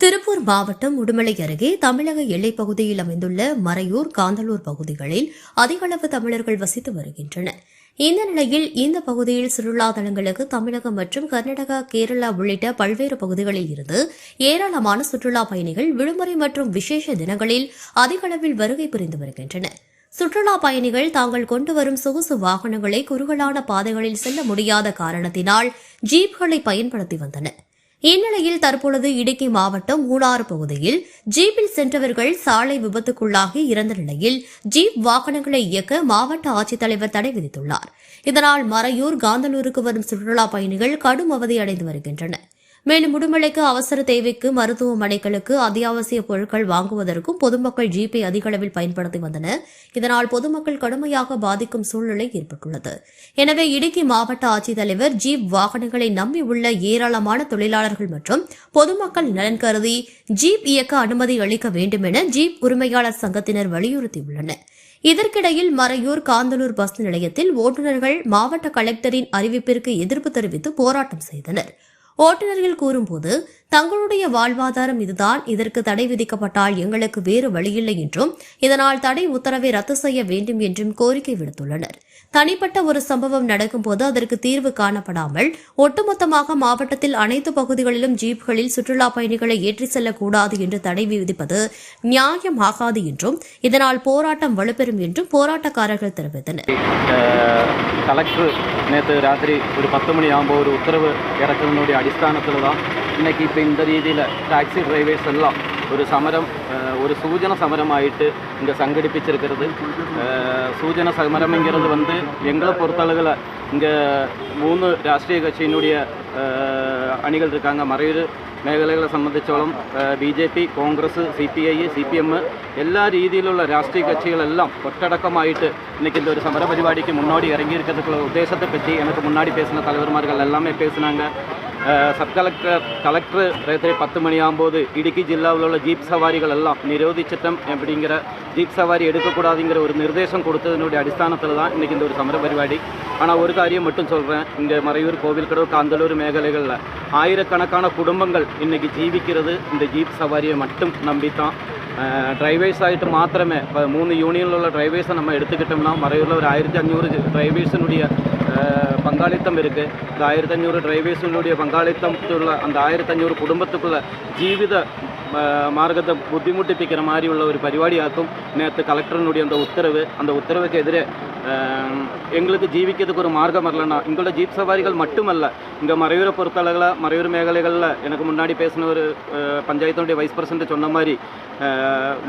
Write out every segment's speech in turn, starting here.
திருப்பூர் மாவட்டம் உடுமலை அருகே தமிழக எல்லைப் பகுதியில் அமைந்துள்ள மறையூர் காந்தலூர் பகுதிகளில் அதிக அளவு தமிழர்கள் வசித்து வருகின்றனர். இந்த நிலையில் இந்த பகுதியில் சுற்றுலா தலங்களுக்கு தமிழகம் மற்றும் கர்நாடகா கேரளா உள்ளிட்ட பல்வேறு பகுதிகளில் இருந்து ஏராளமான சுற்றுலா பயணிகள் விடுமுறை மற்றும் விசேஷ தினங்களில் அதிக அளவில் வருகை புரிந்து வருகின்றனர். சுற்றுலா பயணிகள் தாங்கள் கொண்டு வரும் சொகுசு வாகனங்களை குறுகலான பாதைகளில் செல்ல முடியாத காரணத்தினால் ஜீப்களை பயன்படுத்தி வந்தனா் இந்நிலையில் தற்பொழுது இடுக்கி மாவட்டம் மூணாறு பகுதியில் ஜீப்பில் சென்றவர்கள் சாலை விபத்துக்குள்ளாகி இறந்த நிலையில் ஜீப் வாகனங்களை இயக்க மாவட்ட ஆட்சித்தலைவர் தடை விதித்துள்ளார். இதனால் மறையூர் காந்தலூருக்கு வரும் சுற்றுலா பயணிகள் கடும் அவதி அடைந்து வருகின்றனர். மேலும் உடுமலைக்கு அவசர தேவைக்கு மருத்துவமனைகளுக்கு அத்தியாவசிய பொருட்கள் வாங்குவதற்கும் பொதுமக்கள் ஜீப்பை அதிக அளவில் பயன்படுத்தி வந்தனர். இதனால் பொதுமக்கள் கடுமையாக பாதிக்கும் சூழ்நிலை ஏற்பட்டுள்ளது. எனவே இடுக்கி மாவட்ட ஆட்சித்தலைவர் ஜீப் வாகனங்களை நம்பி உள்ள ஏராளமான தொழிலாளர்கள் மற்றும் பொதுமக்கள் நலன் கருதி ஜீப் இயக்க அனுமதி அளிக்க வேண்டும் என ஜீப் உரிமையாளர் சங்கத்தினர் வலியுறுத்தியுள்ளனர். இதற்கிடையில் மறையூர் காந்தலூர் பஸ் நிலையத்தில் ஓட்டுநர்கள் மாவட்ட கலெக்டரின் அறிவிப்பிற்கு எதிர்ப்பு தெரிவித்து போராட்டம் செய்தனர். ஓட்டுநர்கள் கூறும்போது தங்களுடைய வாழ்வாதாரம் இதுதான் இதற்கு தடை விதிக்கப்பட்டால் எங்களுக்கு வேறு வழியில்லை என்றும் இதனால் தடை உத்தரவை ரத்து செய்ய வேண்டும் என்றும் கோரிக்கை விடுத்துள்ளனர். தனிப்பட்ட ஒரு சம்பவம் நடக்கும்போது அதற்கு தீர்வு காணப்படாமல் ஒட்டுமொத்தமாக மாவட்டத்தில் அனைத்து பகுதிகளிலும் ஜீப்களில் சுற்றுலா பயணிகளை ஏற்றிச் செல்லக்கூடாது என்று தடை விதிப்பது நியாயமாகாது என்றும் இதனால் போராட்டம் வலுப்பெறும் என்றும் போராட்டக்காரர்கள் தெரிவித்தனர். கலெக்டர் நேற்று ராத்திரி ஒரு பத்து மணி ஆகும்போது ஒரு உத்தரவு இறக்குறதுனுடைய അടിസ്ഥാനത്തിൽ தான் ഇന്നേക്ക് ഇപ്പോൾ இந்த രീതിയിൽ ടാക്സി ഡ്രൈവേഴ്സ് എല്ലാം ഒരു സമരം ஒரு சூஜன சமரமாயிட்டு இங்கே சங்கடிப்பிச்சிருக்கிறது சூஜன சமரம்ங்கிறது வந்து எங்களை பொறுத்தளவில் இங்கே மூணு ராஷ்ட்ரிய கட்சியினுடைய அணிகள் இருக்காங்க மறையூர் മേഖലകളെ സംബന്ധിച്ചോളം B J P Congress C P I C P M എല്ലാ രീതിയിലുള്ള രാഷ്ട്രീയ കക്ഷികളെല്ലാം ഒറ്റടക്കമായിട്ട് ഇന്നിക്ക് இந்த ஒரு சமர பரிபாடிக்கு முன்னாடி இறங்கியிருக்கிறதுக்குள்ள உத்தேசத்தை பற்றி எனக்கு முன்னாடி பேசின தலைவர்மார்கள் எல்லாமே பேசினாங்க സബ് കളക്ടർ കളക്ടർ രാത്രി പത്ത് മണിയാകുമ്പോൾ ഇടുക്കി ജില്ലയിലുള്ള ജീപ്പ് സവാരികളെല്ലാം നിരോധിച്ചിട്ടും എപ്പിടിങ്ങിற ജീപ്പ് സവാരി എടുക്കക്കൂടാതിങ്ങിற ഒരു നിർദ്ദേശം കൊടുത്തതിനുടെ അടിസ്ഥാനത്തിൽ தான் இன்றைக்கி இந்த ஒரு സമര പരിപാടി ஆனால் ஒரு காரியம் மட்டும் சொல்கிறேன் இங்கே மறையூர் கோவில்கடவு காந்தலூர் மேகலைகளில் ஆயிரக்கணக்கான குடும்பங்கள் இன்றைக்கி ஜீவிக்கிறது இந்த ஜீப் சவாரியை மட்டும் நம்பித்தான் ഡ്രൈവേഴ്സായിട്ട് മാത്രമേ ഇപ്പോൾ മൂന്ന് യൂണിയനിലുള്ള ഡ്രൈവേഴ്സ് നമ്മൾ എടുത്തുകിട്ടുമ്പോൾ മറയൂരിൽ ഒരു ആയിരത്തി അഞ്ഞൂറ് ഡ്രൈവേഴ്സിനുടിയ பங்காளித்தம் இருக்குது இந்த ஆயிரத்தஞ்சூறு டிரைவேர்ஸுடைய பங்காளித்தத்துள்ள அந்த ஆயிரത്തഞ്ഞൂറ് കുടുംബത്തിലുള്ള ജീവിത മാർഗത്തെ ബുദ്ധിമുട്ടിപ്പിക്കുന്ന മാതിരിയുള്ള ஒரு പരിപാടിയാക്കും നേരത്തെ കളക്ടറിനുடைய அந்த உத்தரவு. அந்த உத்தரவுக்கு எதிரே எங்களுக்கு ஜீவிக்கிறதுக்கு ஒரு மார்க்கம் வரலன்னா இங்குள்ள ஜீப் சவாரிகள் மட்டுமல்ல இங்கே மறையூரை பொறுத்தளவில் மறையூர் மேகலைகளில் எனக்கு முன்னாடி பேசின ஒரு பஞ்சாயத்தினுடைய வைஸ் பிரசிடண்ட் சொன்ன மாதிரி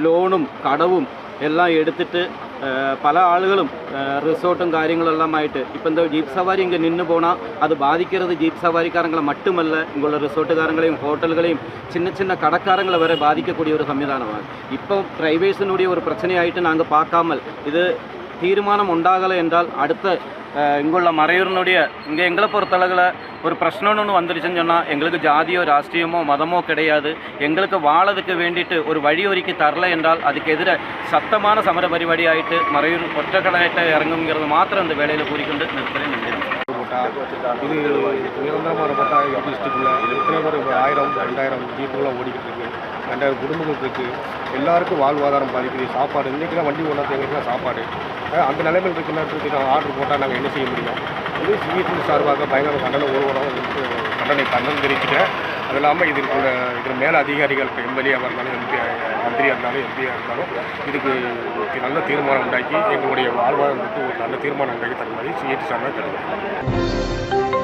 லோனும் கடவும் எல்லாம் எடுத்துட்டு പല ആളുകളും റിസോർട്ടും കാര്യങ്ങളെല്ലാമായിട്ട് ഇപ്പം എന്താ ജീപ്പ് സവാരി ഇങ്ങനെ നിന്ന് പോണാൽ അത് ബാധിക്കരുത് ജീപ്പ് സവാരിക്കാരങ്ങളെ മട്ടുമല്ല ഇങ്ങുള്ള റിസോർട്ടുകാരങ്ങളെയും ഹോട്ടലുകളെയും சின்ன சின்ன கடற்காரங்களை வரை பாதிக்கக்கூடிய ஒரு சம்விதானமாக இப்போ டிரைவேர்ஸினுடைய ஒரு பிரச்சனையாயிட்டு நாங்கள் பார்க்காமல் இது தீர்மானம் உண்டாகலை என்றால் அடுத்த இங்குள்ள மறையூரினுடைய இங்கே எங்களை பொறுத்தளவில் ஒரு பிரச்சனைன்னு ஒன்று வந்துருச்சுன்னு சொன்னால் எங்களுக்கு ஜாதியோ ராஷ்ட்ரியமோ மதமோ கிடையாது. எங்களுக்கு வாழதுக்கு வேண்டிட்டு ஒரு வழி ஒதுக்கி தரல என்றால் அதுக்கு எதிர சத்தமான சமர பரிபாடி ஆகிட்டு மறையூர் ஒற்றைக்கடையிட்ட இறங்குங்கிறது மாத்திரம் இந்த வேலையில் கூறிக்கொண்டு நிறுத்துறேன் நன்றி. இது நிரந்தரமான போட்டா டிஸ்ட்ரிக்டில் எத்தனை பேர் ஆயிரம் ரெண்டாயிரம் ஜீப்புகளாக ஓடிக்கிட்டு இருக்கு. ரெண்டாயிரம் குடும்பங்கள் இருக்குது எல்லாருக்கும் வாழ்வாதாரம் பாதிக்குது. சாப்பாடு இன்றைக்கெலாம் வண்டி கொண்டாந்து எங்களுக்குலாம் சாப்பாடு. அந்த நிலைமையில் இருக்க நேரத்துக்கு ஆர்டர் போட்டால் நாங்கள் என்ன செய்ய முடியும்? இது சிபிஎஸ்சி சார்பாக பயங்கர கண்டன ஒருவரம் கண்டனை கண்டனம் தெரிவிக்கிறேன் அது இல்லாமல் இதற்கு இதில் மேல அதிகாரிகள் இப்போ எம்எல்ஏவாக இருந்தாலும் எம்பி மந்திரியாக இருந்தாலும் எம்பியாக இருந்தாலும் இதுக்கு ஒரு நல்ல தீர்மானம் உண்டாக்கி எங்களுடைய வாழ்வாதாரத்துக்கு ஒரு நல்ல தீர்மானம் உண்டாக்கி தர மாதிரி சிஎஸ்சி சார்பாக கிடையாது